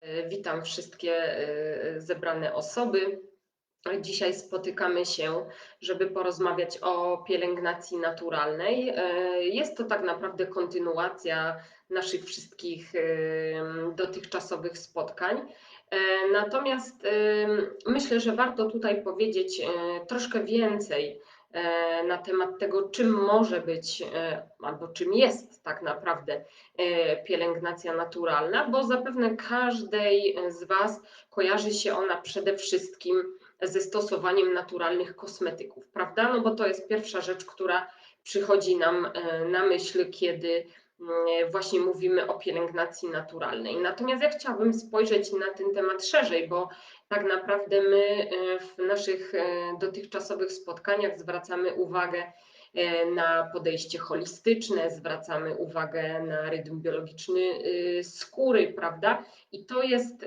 E, witam wszystkie e, zebrane osoby. Dzisiaj spotykamy się, żeby porozmawiać o pielęgnacji naturalnej. E, jest to tak naprawdę kontynuacja naszych wszystkich dotychczasowych spotkań. Natomiast myślę, że warto tutaj powiedzieć troszkę więcej na temat tego, czym może być e, albo czym jest tak naprawdę e, pielęgnacja naturalna, bo zapewne każdej z Was kojarzy się ona przede wszystkim ze stosowaniem naturalnych kosmetyków, prawda? No bo to jest pierwsza rzecz, która przychodzi nam na myśl, kiedy mm, właśnie mówimy o pielęgnacji naturalnej. Natomiast ja chciałabym spojrzeć na ten temat szerzej, bo tak naprawdę my e, w naszych e, dotychczasowych spotkaniach zwracamy uwagę e, na podejście holistyczne, zwracamy uwagę na rytm biologiczny skóry, prawda? I to jest,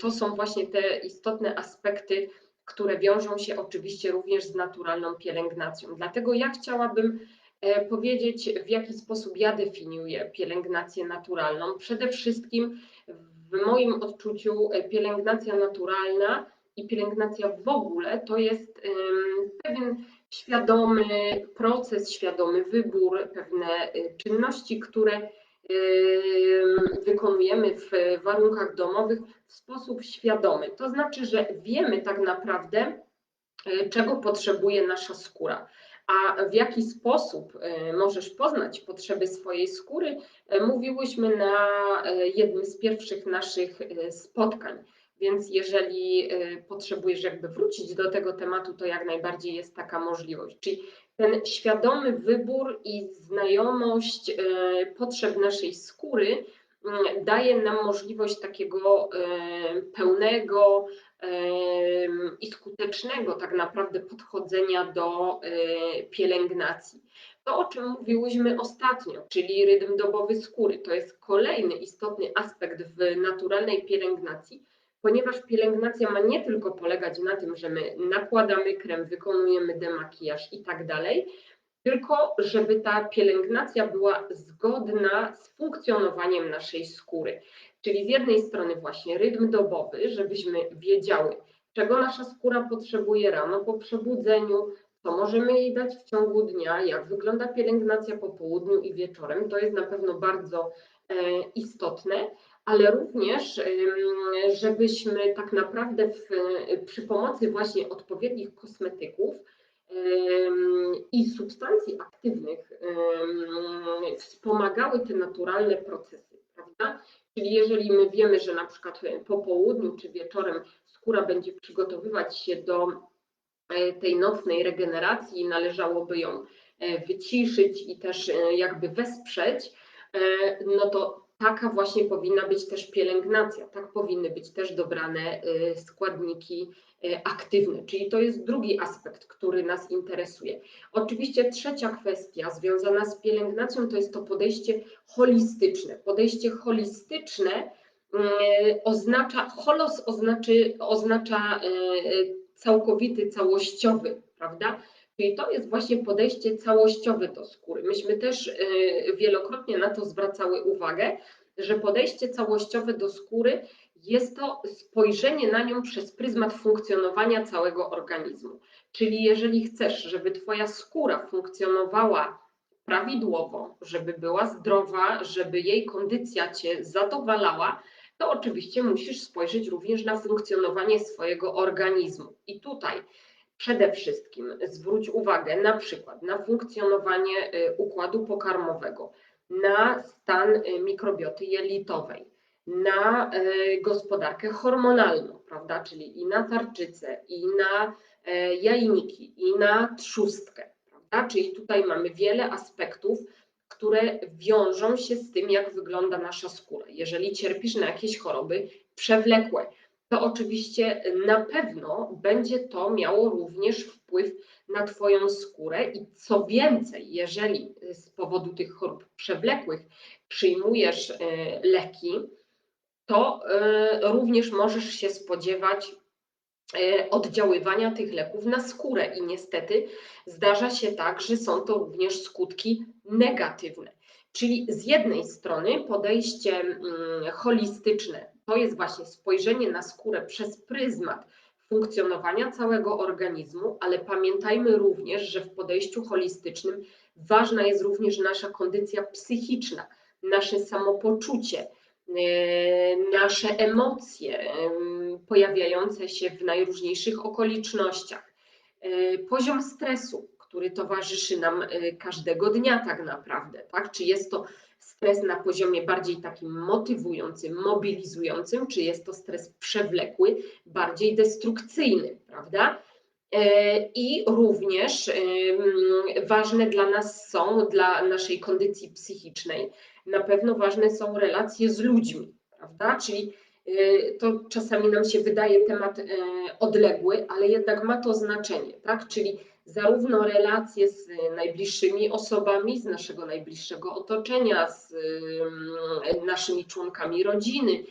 to są właśnie te istotne aspekty, które wiążą się oczywiście również z naturalną pielęgnacją. Dlatego ja chciałabym powiedzieć, w jaki sposób ja definiuję pielęgnację naturalną. Przede wszystkim w moim odczuciu e, pielęgnacja naturalna i pielęgnacja w ogóle to jest pewien świadomy proces, świadomy wybór, pewne e, czynności, które wykonujemy w warunkach domowych w sposób świadomy. To znaczy, że wiemy tak naprawdę, e, czego potrzebuje nasza skóra. A w jaki sposób e, możesz poznać potrzeby swojej skóry, e, mówiłyśmy na e, jednym z pierwszych naszych spotkań. Więc jeżeli potrzebujesz jakby wrócić do tego tematu, to jak najbardziej jest taka możliwość. Czyli ten świadomy wybór i znajomość potrzeb naszej skóry mm, daje nam możliwość takiego pełnego, i skutecznego tak naprawdę podchodzenia do e, pielęgnacji. To, o czym mówiłyśmy ostatnio, czyli rytm dobowy skóry, to jest kolejny istotny aspekt w naturalnej pielęgnacji, ponieważ pielęgnacja ma nie tylko polegać na tym, że my nakładamy krem, wykonujemy demakijaż i tak dalej, tylko żeby ta pielęgnacja była zgodna z funkcjonowaniem naszej skóry. Czyli z jednej strony właśnie rytm dobowy, żebyśmy wiedziały, czego nasza skóra potrzebuje rano po przebudzeniu, co możemy jej dać w ciągu dnia, jak wygląda pielęgnacja po południu i wieczorem. To jest na pewno bardzo e, istotne, ale również, żebyśmy tak naprawdę w, przy pomocy właśnie odpowiednich kosmetyków i substancji aktywnych wspomagały te naturalne procesy, prawda? Czyli jeżeli my wiemy, że na przykład po południu czy wieczorem skóra będzie przygotowywać się do e, tej nocnej regeneracji, należałoby ją e, wyciszyć i też e, jakby wesprzeć, no to taka właśnie powinna być też pielęgnacja, tak powinny być też dobrane składniki aktywne, czyli to jest drugi aspekt, który nas interesuje. Oczywiście trzecia kwestia związana z pielęgnacją to jest to podejście holistyczne. Podejście holistyczne oznacza, holos oznaczy, oznacza całkowity, całościowy, prawda? Czyli to jest właśnie podejście całościowe do skóry. Myśmy też wielokrotnie na to zwracały uwagę, że podejście całościowe do skóry jest to spojrzenie na nią przez pryzmat funkcjonowania całego organizmu. Czyli jeżeli chcesz, żeby Twoja skóra funkcjonowała prawidłowo, żeby była zdrowa, żeby jej kondycja Cię zadowalała, to oczywiście musisz spojrzeć również na funkcjonowanie swojego organizmu. I tutaj przede wszystkim zwróć uwagę na przykład na funkcjonowanie y, układu pokarmowego, na stan y, mikrobioty jelitowej, na y, gospodarkę hormonalną, prawda, czyli i na tarczycę, i na jajniki, i na trzustkę, prawda, czyli tutaj mamy wiele aspektów, które wiążą się z tym, jak wygląda nasza skóra. Jeżeli cierpisz na jakieś choroby przewlekłe, to oczywiście na pewno będzie to miało również wpływ na Twoją skórę i co więcej, jeżeli z powodu tych chorób przewlekłych przyjmujesz e, leki, to e, również możesz się spodziewać e, oddziaływania tych leków na skórę i niestety zdarza się tak, że są to również skutki negatywne. Czyli z jednej strony podejście mm, holistyczne to jest właśnie spojrzenie na skórę przez pryzmat funkcjonowania całego organizmu, ale pamiętajmy również, że w podejściu holistycznym ważna jest również nasza kondycja psychiczna, nasze samopoczucie, e, nasze emocje pojawiające się w najróżniejszych okolicznościach, e, poziom stresu, który towarzyszy nam e, każdego dnia tak naprawdę, tak? Czy jest to stres na poziomie bardziej takim motywującym, mobilizującym, czy jest to stres przewlekły, bardziej destrukcyjny, prawda? E, I również ważne dla nas są, dla naszej kondycji psychicznej, na pewno ważne są relacje z ludźmi, prawda? Czyli e, to czasami nam się wydaje temat e, odległy, ale jednak ma to znaczenie, tak? Czyli zarówno relacje z najbliższymi osobami, z naszego najbliższego otoczenia, z naszymi członkami rodziny,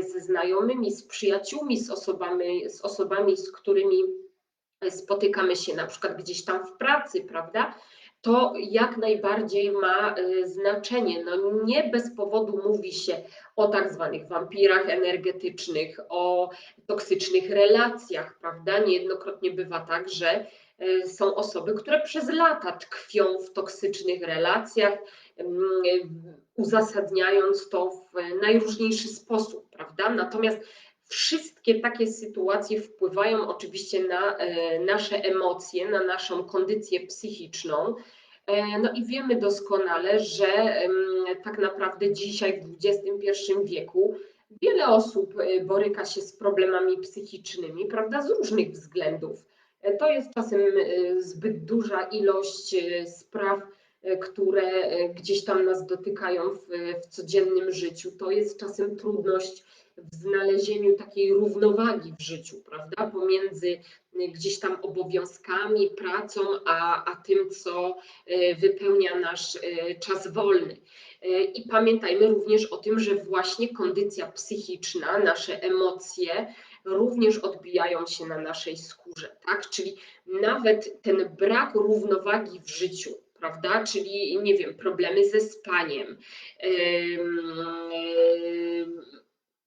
ze znajomymi, z przyjaciółmi, z osobami, z osobami, z którymi spotykamy się na przykład gdzieś tam w pracy, prawda? To jak najbardziej ma y, znaczenie. No nie bez powodu mówi się o tak zwanych wampirach energetycznych, o toksycznych relacjach, prawda? Niejednokrotnie bywa tak, że są osoby, które przez lata tkwią w toksycznych relacjach, mm, uzasadniając to w najróżniejszy sposób, prawda? Natomiast Wszystkie takie sytuacje wpływają oczywiście na e, nasze emocje, na naszą kondycję psychiczną. No i wiemy doskonale, że tak naprawdę dzisiaj w XXI wieku wiele osób boryka się z problemami psychicznymi, prawda, z różnych względów. To jest czasem zbyt duża ilość spraw, które gdzieś tam nas dotykają w, w codziennym życiu. To jest czasem trudność w znalezieniu takiej równowagi w życiu, prawda, pomiędzy y, gdzieś tam obowiązkami, pracą, a, a tym, co y, wypełnia nasz y, czas wolny. I pamiętajmy również o tym, że właśnie kondycja psychiczna, nasze emocje również odbijają się na naszej skórze, tak? Czyli nawet ten brak równowagi w życiu, prawda? Czyli nie wiem, problemy ze spaniem. Yy, yy,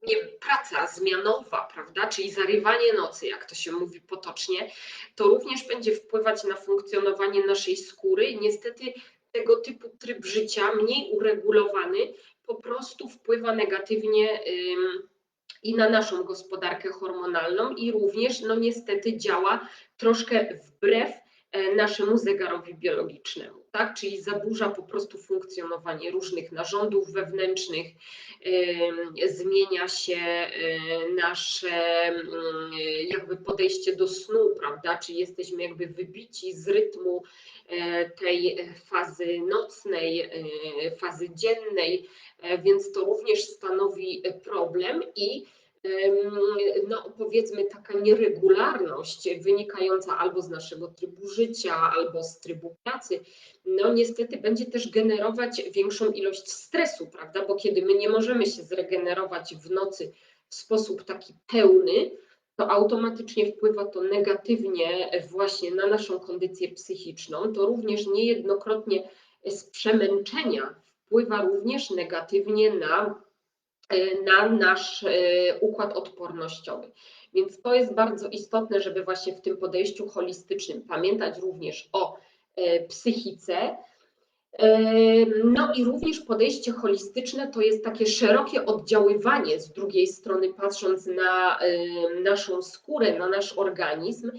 nie, praca zmianowa, prawda, czyli zarywanie nocy, jak to się mówi potocznie, to również będzie wpływać na funkcjonowanie naszej skóry niestety tego typu tryb życia, mniej uregulowany, po prostu wpływa negatywnie i na naszą gospodarkę hormonalną i również, no niestety działa troszkę wbrew e, naszemu zegarowi biologicznemu tak? czyli zaburza po prostu funkcjonowanie różnych narządów wewnętrznych, zmienia się nasze jakby podejście do snu, prawda? Czyli jesteśmy jakby wybici z rytmu e, tej fazy nocnej, e, fazy dziennej, e, więc to również stanowi problem i no powiedzmy taka nieregularność wynikająca albo z naszego trybu życia, albo z trybu pracy, no niestety będzie też generować większą ilość stresu, prawda? Bo kiedy my nie możemy się zregenerować w nocy w sposób taki pełny, to automatycznie wpływa to negatywnie właśnie na naszą kondycję psychiczną. To również niejednokrotnie z przemęczenia wpływa również negatywnie na na nasz y, układ odpornościowy. Więc to jest bardzo istotne, żeby właśnie w tym podejściu holistycznym pamiętać również o y, psychice. No i również podejście holistyczne to jest takie szerokie oddziaływanie z drugiej strony, patrząc na naszą skórę, na nasz organizm,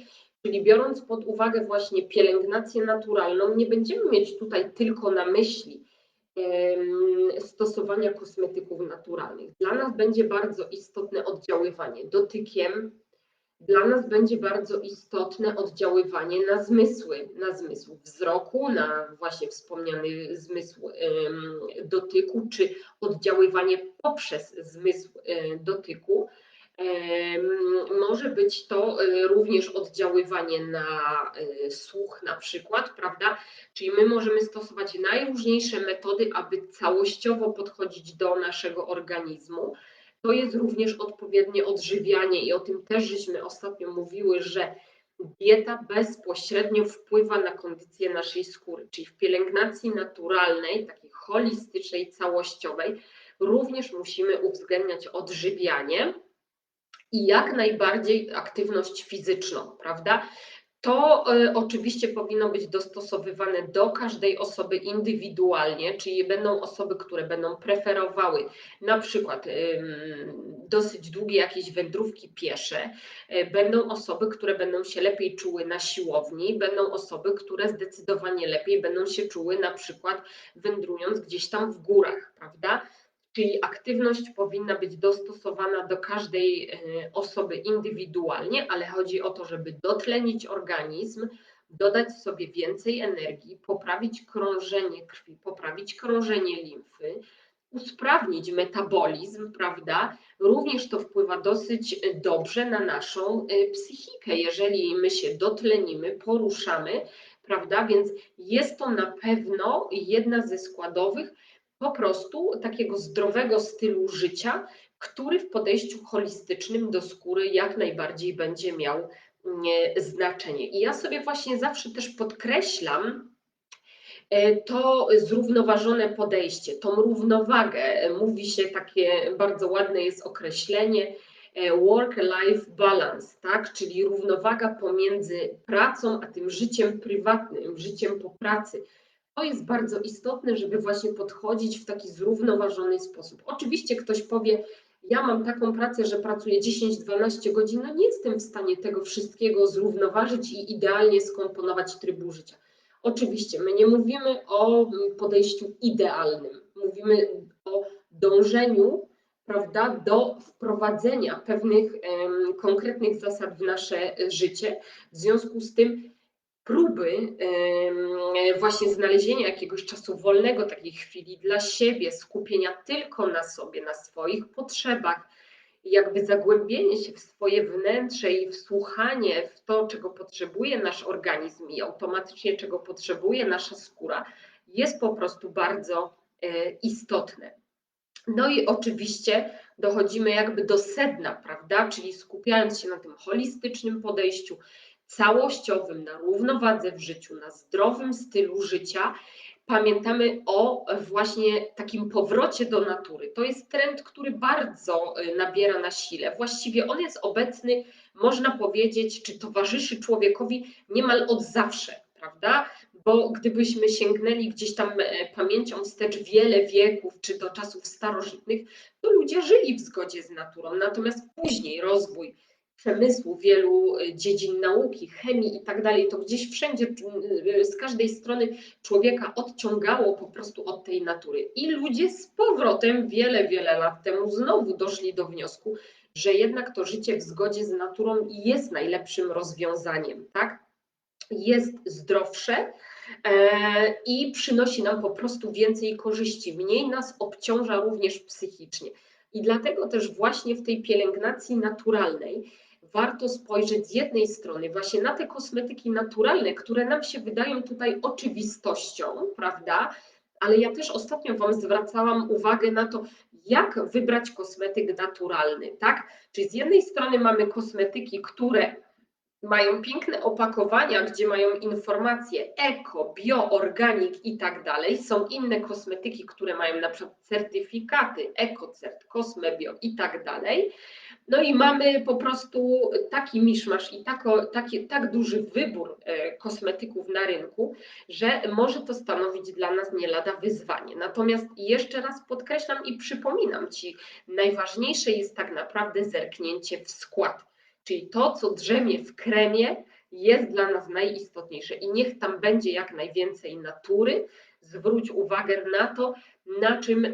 czyli biorąc pod uwagę właśnie pielęgnację naturalną, nie będziemy mieć tutaj tylko na myśli stosowania kosmetyków naturalnych. Dla nas będzie bardzo istotne oddziaływanie dotykiem, dla nas będzie bardzo istotne oddziaływanie na zmysły, na zmysł wzroku, na właśnie wspomniany zmysł dotyku, czy oddziaływanie poprzez zmysł e, dotyku. Może być to e, również oddziaływanie na e, słuch na przykład, prawda? Czyli my możemy stosować najróżniejsze metody, aby całościowo podchodzić do naszego organizmu. To jest również odpowiednie odżywianie i o tym też żeśmy ostatnio mówiły, że dieta bezpośrednio wpływa na kondycję naszej skóry, czyli w pielęgnacji naturalnej, takiej holistycznej, całościowej, również musimy uwzględniać odżywianie i jak najbardziej aktywność fizyczną, prawda? To y, oczywiście powinno być dostosowywane do każdej osoby indywidualnie, czyli będą osoby, które będą preferowały na przykład y, dosyć długie jakieś wędrówki piesze, y, będą osoby, które będą się lepiej czuły na siłowni, będą osoby, które zdecydowanie lepiej będą się czuły na przykład wędrując gdzieś tam w górach, prawda? Czyli aktywność powinna być dostosowana do każdej e, osoby indywidualnie, ale chodzi o to, żeby dotlenić organizm, dodać sobie więcej energii, poprawić krążenie krwi, poprawić krążenie limfy, usprawnić metabolizm, prawda? Również to wpływa dosyć dobrze na naszą e, psychikę, jeżeli my się dotlenimy, poruszamy, prawda? Więc jest to na pewno jedna ze składowych, po prostu takiego zdrowego stylu życia, który w podejściu holistycznym do skóry jak najbardziej będzie miał znaczenie. I ja sobie właśnie zawsze też podkreślam, e, to zrównoważone podejście, tą równowagę. Mówi się takie bardzo ładne jest określenie e, work-life balance, tak? czyli równowaga pomiędzy pracą a tym życiem prywatnym, życiem po pracy to jest bardzo istotne, żeby właśnie podchodzić w taki zrównoważony sposób. Oczywiście ktoś powie, ja mam taką pracę, że pracuję 10-12 godzin, no nie jestem w stanie tego wszystkiego zrównoważyć i idealnie skomponować trybu życia. Oczywiście, my nie mówimy o podejściu idealnym, mówimy o dążeniu prawda, do wprowadzenia pewnych konkretnych zasad w nasze życie. W związku z tym próby właśnie znalezienia jakiegoś czasu wolnego, takiej chwili dla siebie, skupienia tylko na sobie, na swoich potrzebach, jakby zagłębienie się w swoje wnętrze i wsłuchanie w to, czego potrzebuje nasz organizm i automatycznie czego potrzebuje nasza skóra, jest po prostu bardzo e, istotne. No i oczywiście dochodzimy jakby do sedna, prawda? Czyli skupiając się na tym holistycznym podejściu, całościowym, na równowadze w życiu, na zdrowym stylu życia, pamiętamy o właśnie takim powrocie do natury. To jest trend, który bardzo y, nabiera na sile. Właściwie on jest obecny, można powiedzieć, czy towarzyszy człowiekowi niemal od zawsze, prawda? Bo gdybyśmy sięgnęli gdzieś tam e, pamięcią wstecz wiele wieków, czy do czasów starożytnych, to ludzie żyli w zgodzie z naturą. Natomiast później rozwój przemysłu, wielu y, dziedzin nauki, chemii i tak dalej, to gdzieś wszędzie, y, z każdej strony człowieka odciągało po prostu od tej natury. I ludzie z powrotem wiele, wiele lat temu znowu doszli do wniosku, że jednak to życie w zgodzie z naturą jest najlepszym rozwiązaniem, tak? Jest zdrowsze, e, i przynosi nam po prostu więcej korzyści, mniej nas obciąża również psychicznie. I dlatego też właśnie w tej pielęgnacji naturalnej warto spojrzeć z jednej strony właśnie na te kosmetyki naturalne, które nam się wydają tutaj oczywistością, prawda? Ale ja też ostatnio Wam zwracałam uwagę na to, jak wybrać kosmetyk naturalny, tak? Czyli z jednej strony mamy kosmetyki, które mają piękne opakowania, gdzie mają informacje eko, bio, organik i tak dalej. Są inne kosmetyki, które mają na przykład certyfikaty ekocert, kosmebio i tak dalej. No i mamy po prostu taki miszmasz i tako, taki, tak duży wybór e, kosmetyków na rynku, że może to stanowić dla nas nie lada wyzwanie. Natomiast jeszcze raz podkreślam i przypominam Ci, najważniejsze jest tak naprawdę zerknięcie w skład, czyli to, co drzemie w kremie, jest dla nas najistotniejsze i niech tam będzie jak najwięcej natury. Zwróć uwagę na to, na czym e,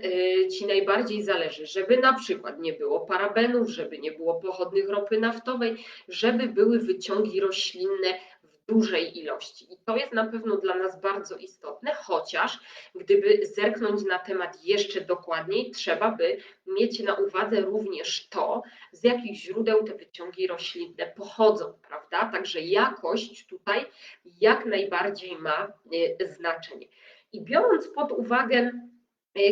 Ci najbardziej zależy, żeby na przykład nie było parabenów, żeby nie było pochodnych ropy naftowej, żeby były wyciągi roślinne dużej ilości. I to jest na pewno dla nas bardzo istotne, chociaż gdyby zerknąć na temat jeszcze dokładniej, trzeba by mieć na uwadze również to, z jakich źródeł te wyciągi roślinne pochodzą, prawda? Także jakość tutaj jak najbardziej ma e, znaczenie. I biorąc pod uwagę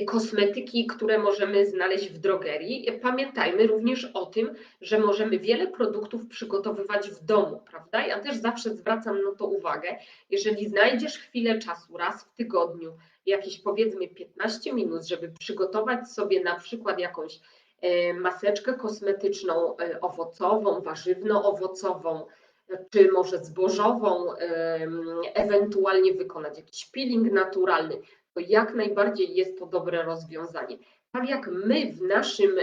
kosmetyki, które możemy znaleźć w drogerii. Pamiętajmy również o tym, że możemy wiele produktów przygotowywać w domu, prawda? Ja też zawsze zwracam na to uwagę. Jeżeli znajdziesz chwilę czasu raz w tygodniu, jakieś powiedzmy 15 minut, żeby przygotować sobie na przykład jakąś e, maseczkę kosmetyczną e, owocową, warzywno-owocową, czy może zbożową, ewentualnie wykonać jakiś peeling naturalny, to jak najbardziej jest to dobre rozwiązanie. Tak jak my w naszym e,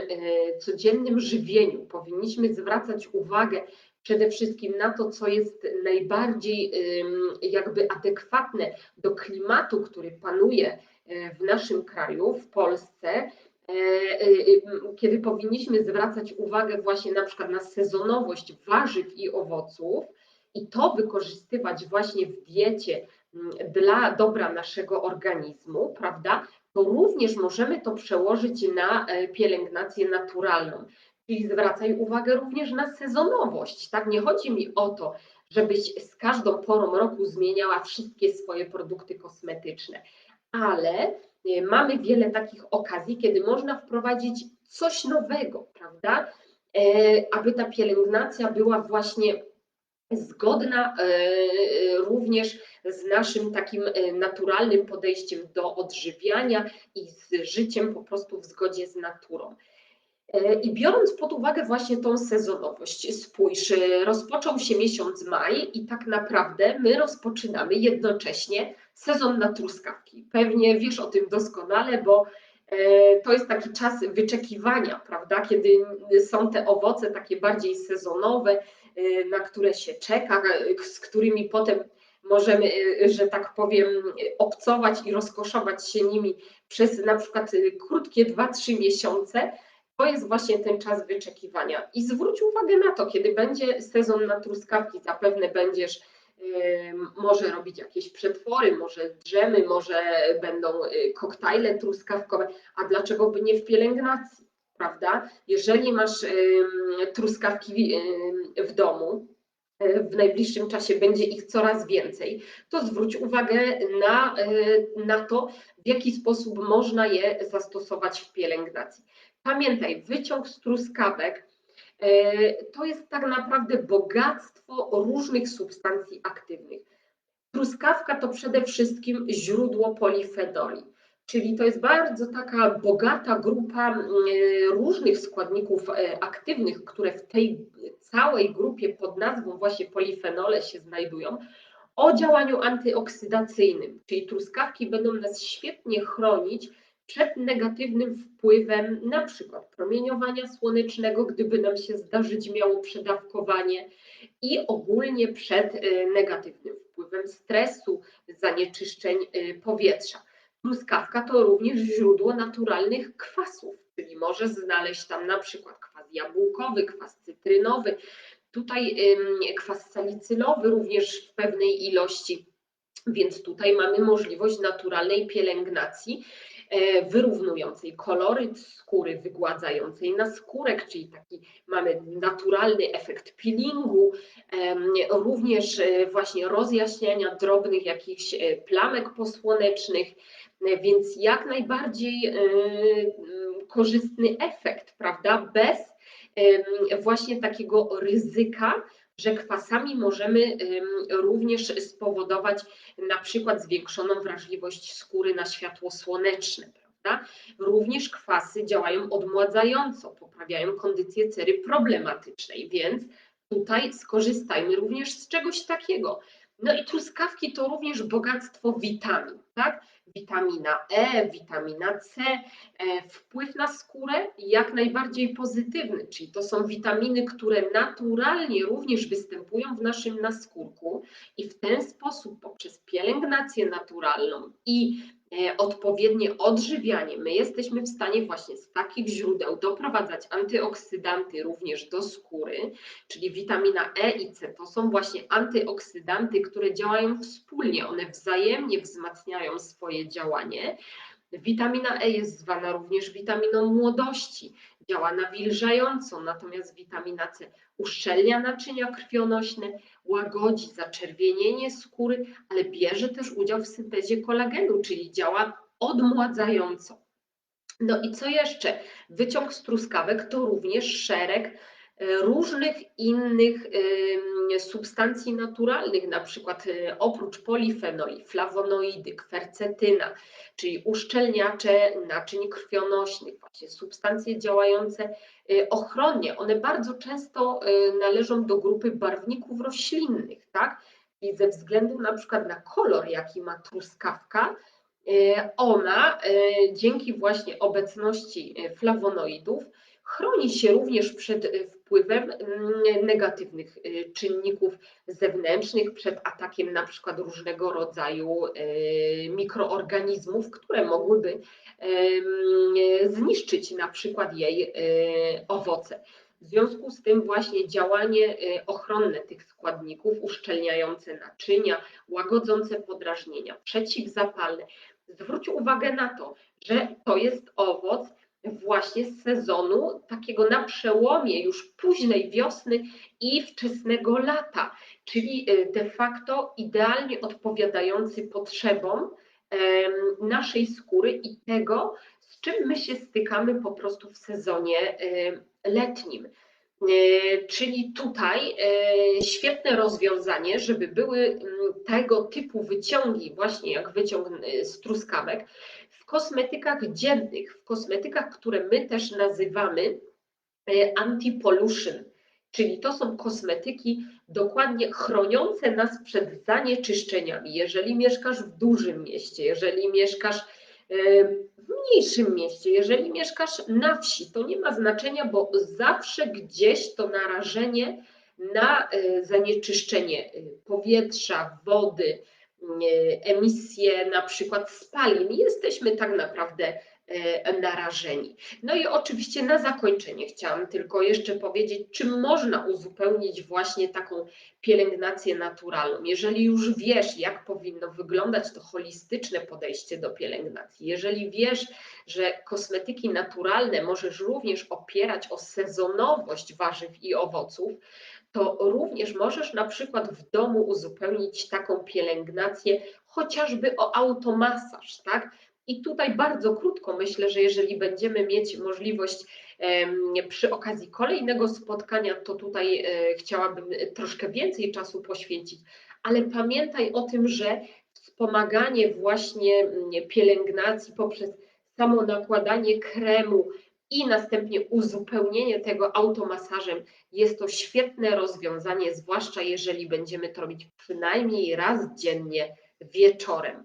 codziennym żywieniu powinniśmy zwracać uwagę przede wszystkim na to, co jest najbardziej jakby adekwatne do klimatu, który panuje e, w naszym kraju, w Polsce, e, kiedy powinniśmy zwracać uwagę właśnie na przykład na sezonowość warzyw i owoców i to wykorzystywać właśnie w diecie dla dobra naszego organizmu, prawda, to również możemy to przełożyć na e, pielęgnację naturalną. Czyli zwracaj uwagę również na sezonowość. Tak, nie chodzi mi o to, żebyś z każdą porą roku zmieniała wszystkie swoje produkty kosmetyczne, ale e, mamy wiele takich okazji, kiedy można wprowadzić coś nowego, prawda? E, aby ta pielęgnacja była właśnie zgodna również z naszym takim naturalnym podejściem do odżywiania i z życiem po prostu w zgodzie z naturą. E, I biorąc pod uwagę właśnie tą sezonowość, spójrz, e, rozpoczął się miesiąc maj i tak naprawdę my rozpoczynamy jednocześnie sezon na truskawki. Pewnie wiesz o tym doskonale, bo e, to jest taki czas wyczekiwania, prawda, kiedy są te owoce takie bardziej sezonowe, na które się czeka, z którymi potem możemy, że tak powiem, obcować i rozkoszować się nimi przez na przykład krótkie 2-3 miesiące, to jest właśnie ten czas wyczekiwania. I zwróć uwagę na to, kiedy będzie sezon na truskawki, zapewne będziesz może robić jakieś przetwory, może drzemy, może będą y, koktajle truskawkowe, a dlaczego by nie w pielęgnacji, prawda? Jeżeli masz truskawki w domu, e, w najbliższym czasie będzie ich coraz więcej, to zwróć uwagę na, e, na to, w jaki sposób można je zastosować w pielęgnacji. Pamiętaj, wyciąg z truskawek e, to jest tak naprawdę bogactwo różnych substancji aktywnych. Truskawka to przede wszystkim źródło polifenoli, czyli to jest bardzo taka bogata grupa różnych składników e, aktywnych, które w tej całej grupie pod nazwą właśnie polifenole się znajdują, o działaniu antyoksydacyjnym, czyli truskawki będą nas świetnie chronić przed negatywnym wpływem na przykład promieniowania słonecznego, gdyby nam się zdarzyć miało przedawkowanie i ogólnie przed y, negatywnym wpływem stresu, zanieczyszczeń powietrza. Truskawka to również źródło naturalnych kwasów, czyli może znaleźć tam na przykład kwas jabłkowy, kwas cytrynowy, tutaj kwas salicylowy również w pewnej ilości, więc tutaj mamy możliwość naturalnej pielęgnacji wyrównującej koloryt skóry, wygładzającej na skórek, czyli taki mamy naturalny efekt peelingu, również e, właśnie rozjaśniania drobnych jakichś e, plamek posłonecznych, więc jak najbardziej korzystny efekt, prawda, bez właśnie takiego ryzyka, że kwasami możemy również spowodować na przykład zwiększoną wrażliwość skóry na światło słoneczne. Prawda? Również kwasy działają odmładzająco, poprawiają kondycję cery problematycznej, więc tutaj skorzystajmy również z czegoś takiego. No i truskawki to również bogactwo witamin, tak? Witamina E, witamina C, e, wpływ na skórę jak najbardziej pozytywny, czyli to są witaminy, które naturalnie również występują w naszym naskórku i w ten sposób poprzez pielęgnację naturalną i odpowiednie odżywianie, my jesteśmy w stanie właśnie z takich źródeł doprowadzać antyoksydanty również do skóry, czyli witamina E i C. To są właśnie antyoksydanty, które działają wspólnie, one wzajemnie wzmacniają swoje działanie. Witamina E jest zwana również witaminą młodości, działa nawilżająco, natomiast witamina C uszczelnia naczynia krwionośne, łagodzi zaczerwienienie skóry, ale bierze też udział w syntezie kolagenu, czyli działa odmładzająco. No i co jeszcze? Wyciąg z truskawek to również szereg różnych innych substancji naturalnych, na przykład oprócz polifenoli, flawonoidy, kwercetyna, czyli uszczelniacze naczyń krwionośnych, właśnie substancje działające ochronnie. One bardzo często należą do grupy barwników roślinnych, tak? I ze względu na przykład na kolor, jaki ma truskawka, ona dzięki właśnie obecności flawonoidów Chroni się również przed y, wpływem mm, negatywnych y, czynników zewnętrznych, przed atakiem na przykład różnego rodzaju y, mikroorganizmów, które mogłyby zniszczyć na przykład jej owoce. W związku z tym właśnie działanie ochronne tych składników, uszczelniające naczynia, łagodzące podrażnienia, przeciwzapalne. Zwróć uwagę na to, że to jest owoc, właśnie z sezonu takiego na przełomie już późnej wiosny i wczesnego lata, czyli e, de facto idealnie odpowiadający potrzebom naszej skóry i tego, z czym my się stykamy po prostu w sezonie letnim. E, czyli tutaj e, świetne rozwiązanie, żeby były tego typu wyciągi, właśnie jak wyciąg z truskawek, kosmetykach dziennych, w kosmetykach, które my też nazywamy e, anti-pollution, czyli to są kosmetyki dokładnie chroniące nas przed zanieczyszczeniami. Jeżeli mieszkasz w dużym mieście, jeżeli mieszkasz e, w mniejszym mieście, jeżeli mieszkasz na wsi, to nie ma znaczenia, bo zawsze gdzieś to narażenie na e, zanieczyszczenie powietrza, wody, emisje na przykład spalin, jesteśmy tak naprawdę e, narażeni. No i oczywiście na zakończenie chciałam tylko jeszcze powiedzieć, czym można uzupełnić właśnie taką pielęgnację naturalną. Jeżeli już wiesz, jak powinno wyglądać to holistyczne podejście do pielęgnacji, jeżeli wiesz, że kosmetyki naturalne możesz również opierać o sezonowość warzyw i owoców, to również możesz na przykład w domu uzupełnić taką pielęgnację chociażby o automasaż, tak? I tutaj bardzo krótko myślę, że jeżeli będziemy mieć możliwość przy okazji kolejnego spotkania, to tutaj e, chciałabym troszkę więcej czasu poświęcić, ale pamiętaj o tym, że wspomaganie właśnie mm, pielęgnacji poprzez samo nakładanie kremu, i następnie uzupełnienie tego automasażem jest to świetne rozwiązanie, zwłaszcza jeżeli będziemy to robić przynajmniej raz dziennie wieczorem.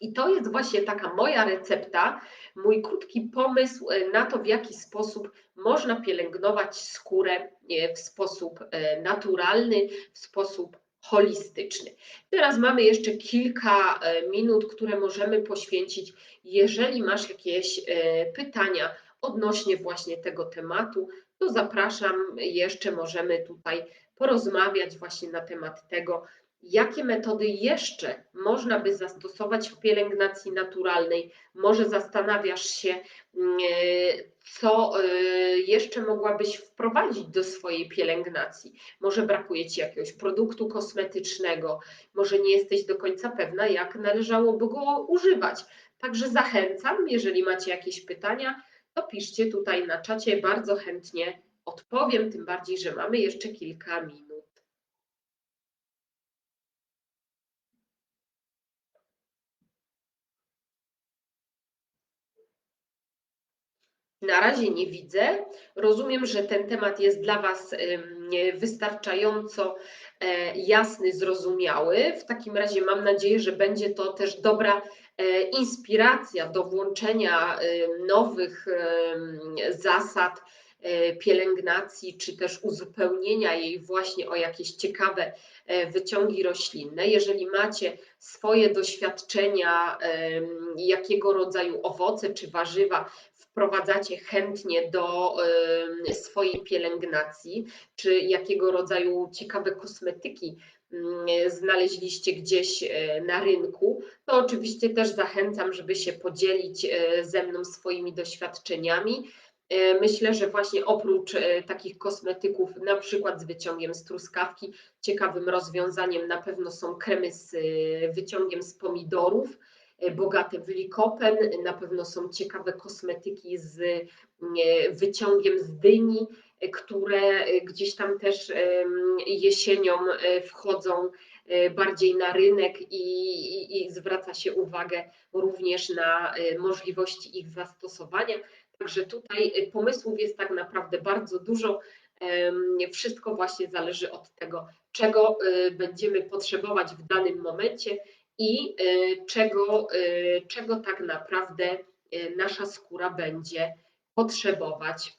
I to jest właśnie taka moja recepta, mój krótki pomysł na to, w jaki sposób można pielęgnować skórę w sposób e, naturalny, w sposób holistyczny. Teraz mamy jeszcze kilka e, minut, które możemy poświęcić. Jeżeli masz jakieś e, pytania, odnośnie właśnie tego tematu, to zapraszam, jeszcze możemy tutaj porozmawiać właśnie na temat tego, jakie metody jeszcze można by zastosować w pielęgnacji naturalnej. Może zastanawiasz się, mm, co y, jeszcze mogłabyś wprowadzić do swojej pielęgnacji. Może brakuje Ci jakiegoś produktu kosmetycznego, może nie jesteś do końca pewna, jak należałoby go używać. Także zachęcam, jeżeli macie jakieś pytania, to piszcie tutaj na czacie, bardzo chętnie odpowiem, tym bardziej, że mamy jeszcze kilka minut. Na razie nie widzę. Rozumiem, że ten temat jest dla Was wystarczająco e, jasny, zrozumiały. W takim razie mam nadzieję, że będzie to też dobra inspiracja do włączenia e, nowych e, zasad pielęgnacji, czy też uzupełnienia jej właśnie o jakieś ciekawe wyciągi roślinne. Jeżeli macie swoje doświadczenia, jakiego rodzaju owoce czy warzywa wprowadzacie chętnie do swojej pielęgnacji, czy jakiego rodzaju ciekawe kosmetyki znaleźliście gdzieś e, na rynku, to oczywiście też zachęcam, żeby się podzielić e, ze mną swoimi doświadczeniami. E, myślę, że właśnie oprócz takich kosmetyków, na przykład z wyciągiem z truskawki, ciekawym rozwiązaniem na pewno są kremy z wyciągiem z pomidorów, bogate w likopen, na pewno są ciekawe kosmetyki z wyciągiem z dyni, które gdzieś tam też jesienią wchodzą bardziej na rynek i, i, i zwraca się uwagę również na możliwości ich zastosowania. Także tutaj pomysłów jest tak naprawdę bardzo dużo. Wszystko właśnie zależy od tego, czego będziemy potrzebować w danym momencie i czego, czego tak naprawdę nasza skóra będzie potrzebować.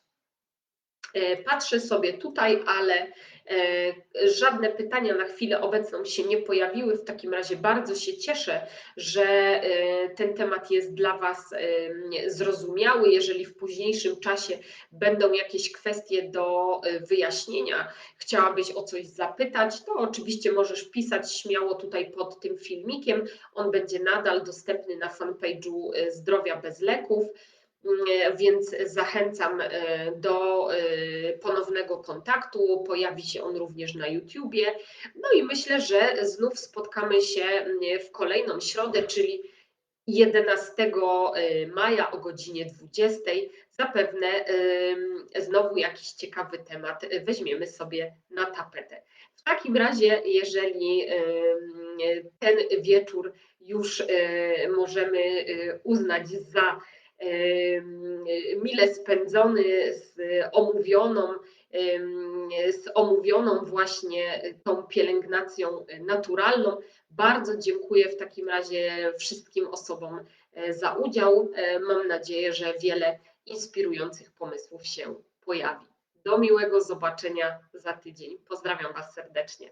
Patrzę sobie tutaj, ale E, żadne pytania na chwilę obecną się nie pojawiły. W takim razie bardzo się cieszę, że e, ten temat jest dla Was e, zrozumiały. Jeżeli w późniejszym czasie będą jakieś kwestie do wyjaśnienia, chciałabyś o coś zapytać, to oczywiście możesz pisać śmiało tutaj pod tym filmikiem. On będzie nadal dostępny na fanpage'u Zdrowia bez leków. Mm, więc zachęcam e, do e, ponownego kontaktu. Pojawi się on również na YouTubie. No i myślę, że znów spotkamy się mm, w kolejną środę, czyli 11 e, maja o godzinie 20. Zapewne znowu jakiś ciekawy temat weźmiemy sobie na tapetę. W takim razie, jeżeli ten wieczór już możemy uznać za mile spędzony z omówioną, z omówioną właśnie tą pielęgnacją naturalną. Bardzo dziękuję w takim razie wszystkim osobom e, za udział. E, mam nadzieję, że wiele inspirujących pomysłów się pojawi. Do miłego zobaczenia za tydzień. Pozdrawiam Was serdecznie.